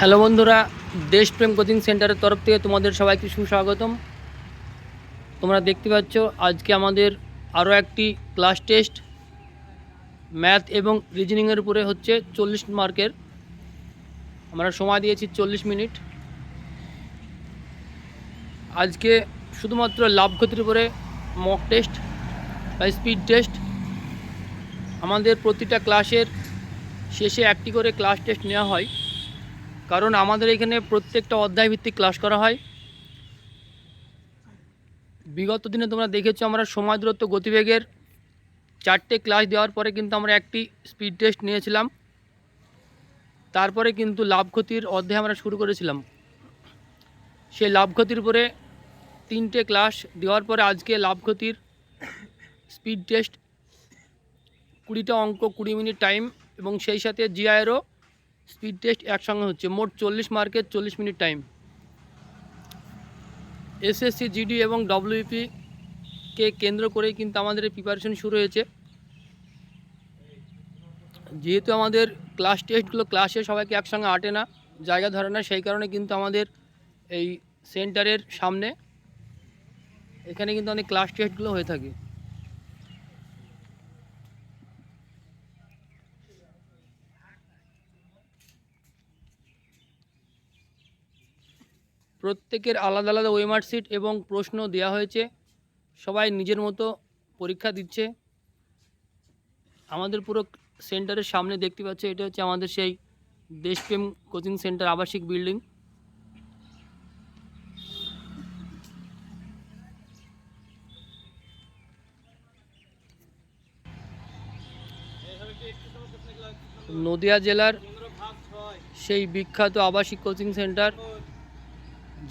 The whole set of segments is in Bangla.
হ্যালো বন্ধুরা, দেশপ্রেম কোচিং সেন্টারের তরফ থেকে তোমাদের সবাইকে সুস্বাগতম। তোমরা দেখতে পাচ্ছ, আজকে আমাদের আরও একটি ক্লাস টেস্ট ম্যাথ এবং রিজনিংয়ের উপরে হচ্ছে চল্লিশ মার্কের। আমরা সময় দিয়েছি চল্লিশ মিনিট। আজকে শুধুমাত্র লাভ ক্ষতির উপরে মক টেস্ট বা স্পিড টেস্ট আমাদের প্রতিটা ক্লাসের শেষে একটি করে ক্লাস টেস্ট নেওয়া হয়। কারণ আমাদের এখানে প্রত্যেকটা অধ্যায় ভিত্তিক ক্লাস করা হয়। বিগত দিনে তোমরা দেখেছ আমরা সময় দূরত্ব গতিবেগের চারটে ক্লাস দেওয়ার পরে কিন্তু আমরা একটি স্পিড টেস্ট নিয়েছিলাম। তারপরে কিন্তু লাভ ক্ষতির অধ্যায় আমরা শুরু করেছিলাম। সেই লাভ ক্ষতির উপরে তিনটে ক্লাস দেওয়ার পরে আজকে লাভ ক্ষতির স্পিড টেস্ট কুড়িটা অঙ্ক কুড়ি মিনিট টাইম এবং সেই সাথে জিআইয়েরও স্পিড টেস্ট একসঙ্গে হচ্ছে। মোট চল্লিশ মার্কের চল্লিশ মিনিট টাইম। এসএসসি, জিডি এবং ডব্লিউপি কে কেন্দ্র করেই কিন্তু আমাদের প্রিপারেশন শুরু হয়েছে। যেহেতু আমাদের ক্লাস টেস্টগুলো ক্লাসে সবাইকে একসঙ্গে আটে না, জায়গা ধরে না, সেই কারণে কিন্তু আমাদের এই সেন্টারের সামনে এখানে কিন্তু অনেক ক্লাস টেস্টগুলো হয়ে থাকে। প্রত্যেকের আলাদা আলাদা ওয়েমার সিট এবং প্রশ্ন দেওয়া হয়েছে। সবাই নিজের মতো পরীক্ষা দিচ্ছে। আমাদের পুরো সেন্টারের সামনে দেখতে পাচ্ছে, এটা হচ্ছে আমাদের সেই দেশপ্রেম কোচিং সেন্টার আবাসিক বিল্ডিং। নদিয়া জেলার সেই বিখ্যাত আবাসিক কোচিং সেন্টার।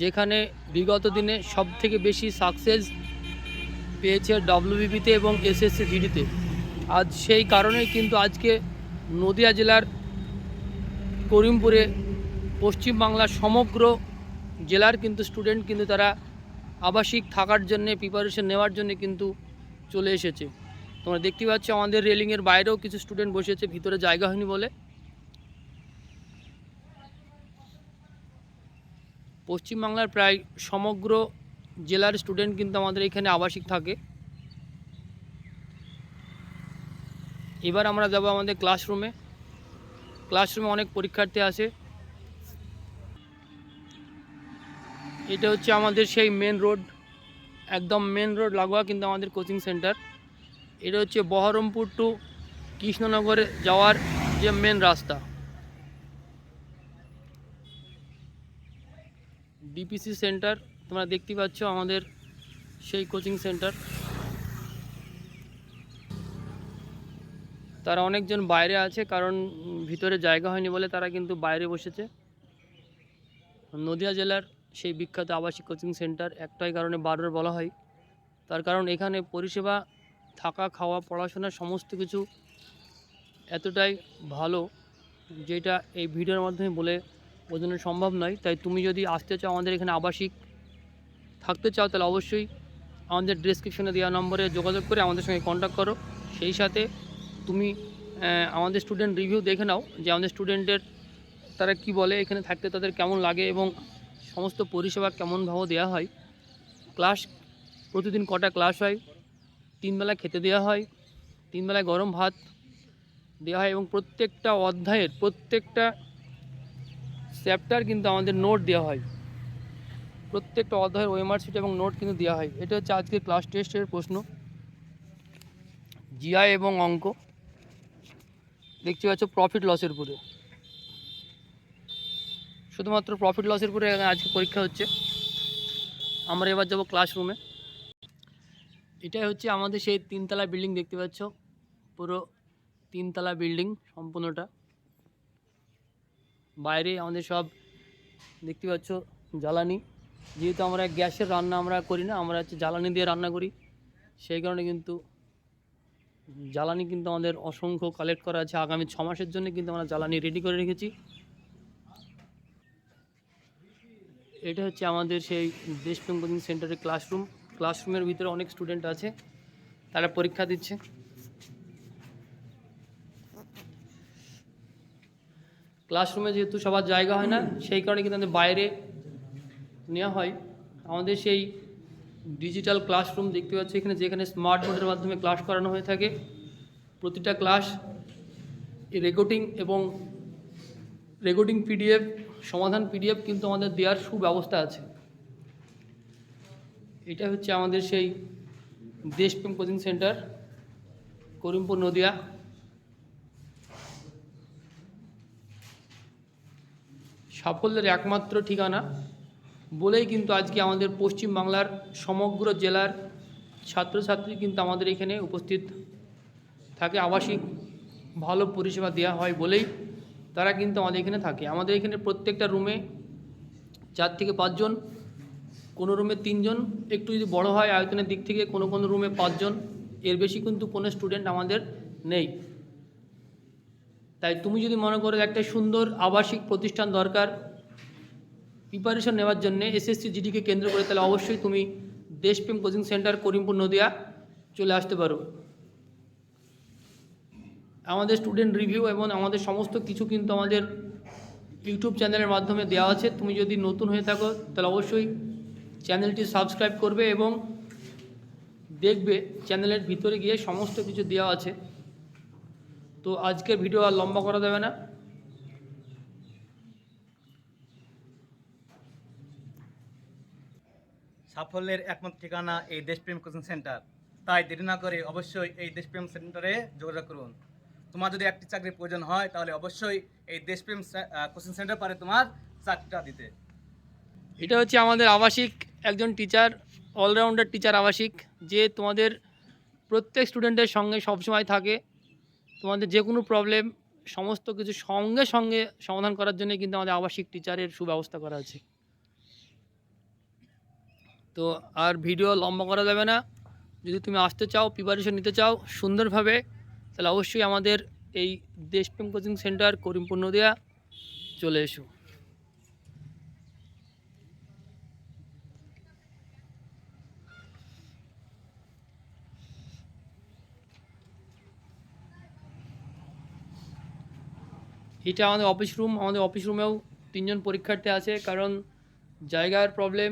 যেখানে বিগত দিনে সব থেকে বেশি সাকসেস পেয়েছে ডব্লিউবিপিতে এবং এসএসসি জিডিতে আজ সেই কারণেই কিন্তু আজকে নদিয়া জেলার করিমপুরে পশ্চিমবাংলার সমগ্র জেলার কিন্তু স্টুডেন্ট কিন্তু তারা আবাসিক থাকার জন্যে প্রিপারেশন নেওয়ার জন্য কিন্তু চলে এসেছে। তোমরা দেখতে পাচ্ছ আমাদের রেলিংয়ের বাইরেও কিছু স্টুডেন্ট বসেছে ভিতরে জায়গা হয়নি বলে। পশ্চিমবাংলার প্রায় সমগ্র জেলার স্টুডেন্ট কিন্তু আমাদের এখানে আবাসিক থাকে। এবার আমরা যাব আমাদের ক্লাসরুমে ক্লাসরুমে অনেক পরীক্ষার্থী আছে। এটা হচ্ছে আমাদের সেই মেন রোড একদম মেন রোড লাগোয়া কিন্তু আমাদের কোচিং সেন্টার এটা হচ্ছে বহরমপুর টু কৃষ্ণনগরে যাওয়ার যে মেন রাস্তা। ডিপিসি সেন্টার তোমরা দেখতে পাচ্ছ আমাদের সেই কোচিং সেন্টার তারা অনেকজন বাইরে আছে, কারণ ভিতরে জায়গা হয়নি বলে তারা কিন্তু বাইরে বসেছে। নদিয়া জেলার সেই বিখ্যাত আবাসিক কোচিং সেন্টার একটাই কারণে বারবার বলা হয়। তার কারণ এখানে পরিষেবা, থাকা, খাওয়া, পড়াশোনা সমস্ত কিছু এতটাই ভালো, যেটা এই ভিডিওর মাধ্যমে বলে বোঝানো সম্ভব নয়। তাই তুমি যদি আসতে চাও আমাদের এখানে আবাসিক থাকতে চাও, তাহলে অবশ্যই আমাদের ডিসক্রিপশনে দেওয়া নম্বরে যোগাযোগ করে আমাদের সঙ্গে কন্ট্যাক্ট করো। সেই সাথে তুমি আমাদের স্টুডেন্ট রিভিউ দেখে নাও যে আমাদের স্টুডেন্টের তারা কি বলে, এখানে থাকতে তাদের কেমন লাগে এবং সমস্ত পরিষেবা কেমনভাবে দেওয়া হয়। ক্লাস প্রতিদিন কটা ক্লাস হয়? তিন বেলা খেতে দেওয়া হয়, তিন বেলায় গরম ভাত দেওয়া হয় এবং প্রত্যেকটা অধ্যায়ের প্রত্যেকটা চ্যাপ্টার কিন্তু আমাদের নোট দেওয়া হয়। প্রত্যেকটা অধ্যায়ের ওএমআর শিট এবং নোট কিন্তু দেওয়া হয়। এটা হচ্ছে আজকের ক্লাস টেস্টের প্রশ্ন। জিআই এবং অঙ্ক। দেখতে পাচ্ছ প্রফিট লসের উপরে। শুধুমাত্র প্রফিট লসের উপরে আজকে পরীক্ষা হচ্ছে। আমরা এবার যাব ক্লাসরুমে এটাই হচ্ছে আমাদের সেই তিনতলা বিল্ডিং দেখতে পাচ্ছ। পুরো তিনতলা বিল্ডিং সম্পূর্ণটা। বাইরে আমাদের সব দেখতে পাচ্ছ জ্বালানি। যেহেতু আমরা গ্যাসের রান্না আমরা করি না, আমরা হচ্ছে জ্বালানি দিয়ে রান্না করি। সেই কারণে কিন্তু জ্বালানি কিন্তু আমাদের অসংখ্য কালেক্ট করা আছে। আগামী ছ মাসের জন্য কিন্তু আমরা জ্বালানি রেডি করে রেখেছি। এটা হচ্ছে আমাদের সেই দেশপ্রেম কোচিং সেন্টারের ক্লাসরুম ক্লাসরুমের ভিতরে অনেক স্টুডেন্ট আছে, তারা পরীক্ষা দিচ্ছে। ক্লাসরুমে যেহেতু সবার জায়গা হয় না, সেই কারণে কিন্তু আমাদের বাইরে নেওয়া হয়। আমাদের সেই ডিজিটাল ক্লাসরুম দেখতে পাচ্ছি এখানে, যেখানে স্মার্ট বোর্ডের মাধ্যমে ক্লাস করানো হয়ে থাকে। প্রতিটা ক্লাস রেকর্ডিং এবং রেকর্ডিং পিডিএফ সমাধান পিডিএফ কিন্তু আমাদের দেওয়ার সুব্যবস্থা আছে। এটা হচ্ছে আমাদের সেই দেশপ্রেম কোচিং সেন্টার, করিমপুর নদিয়া। সাফল্যের একমাত্র ঠিকানা। বলেই কিন্তু আজকে আমাদের পশ্চিম বাংলার সমগ্র জেলার ছাত্রছাত্রী কিন্তু আমাদের এখানে উপস্থিত থাকে। আবাসিক ভালো পরিষেবা দেওয়া হয় বলেই তারা কিন্তু আমাদের এখানে থাকে। আমাদের এখানে প্রত্যেকটা রুমে চার থেকে পাঁচজন, কোনো রুমে তিনজন, একটু যদি বড় হয় আয়তনের দিক থেকে কোনো কোনো রুমে পাঁচজন, এর বেশি কিন্তু কোনো স্টুডেন্ট আমাদের নেই। তাই তুমি যদি মনে করো একটা সুন্দর আবাসিক প্রতিষ্ঠান দরকার প্রিপারেশন নেওয়ার জন্য এসএসসি জিডিকে কেন্দ্র করে, তাহলে অবশ্যই তুমি দেশপ্রেম কোচিং সেন্টার করিমপুর নদিয়া চলে আসতে পারো। আমাদের স্টুডেন্ট রিভিউ এবং আমাদের সমস্ত কিছু কিন্তু আমাদের ইউটিউব চ্যানেলের মাধ্যমে দেওয়া আছে। তুমি যদি নতুন হয়ে থাকো, তাহলে অবশ্যই চ্যানেলটি সাবস্ক্রাইব করবে এবং দেখবে চ্যানেলের ভিতরে গিয়ে সমস্ত কিছু দেওয়া আছে। তো আজকের ভিডিও আর লম্বা করা যাবে না। সাফল্যের একমাত্র ঠিকানা এই দেশপ্রেম কোচিং সেন্টার। তাই দেরি না করে অবশ্যই এই দেশপ্রেম সেন্টারে যোগাযোগ করুন। তোমার যদি একটি চাকরির প্রয়োজন হয় তাহলে অবশ্যই এই দেশপ্রেম কোচিং সেন্টার পারে তোমার চাকরিটা দিতে। এটা হচ্ছে আমাদের আবাসিক একজন টিচার অলরাউন্ডার টিচার আবাসিক যে তোমাদের প্রত্যেক স্টুডেন্টের সঙ্গে সবসময় থাকে। তোমাদের যে কোনো প্রবলেম সমস্ত কিছু সঙ্গে সঙ্গে সমাধান করার জন্য কিন্তু আমাদের আবাসিক টিচারের সুব্যবস্থা করা আছে তো আর ভিডিও লম্বা করা যাবে না। যদি তুমি আসতে চাও প্রিপারেশন নিতে চাও সুন্দরভাবে, তাহলে অবশ্যই আমাদের এই দেশপ্রেম কোচিং সেন্টার করিমপুর নদিয়া চলে এসো। এটা আমাদের অফিস রুম আমাদের অফিস রুমেও তিনজন পরীক্ষার্থী আছে কারণ জায়গার প্রবলেম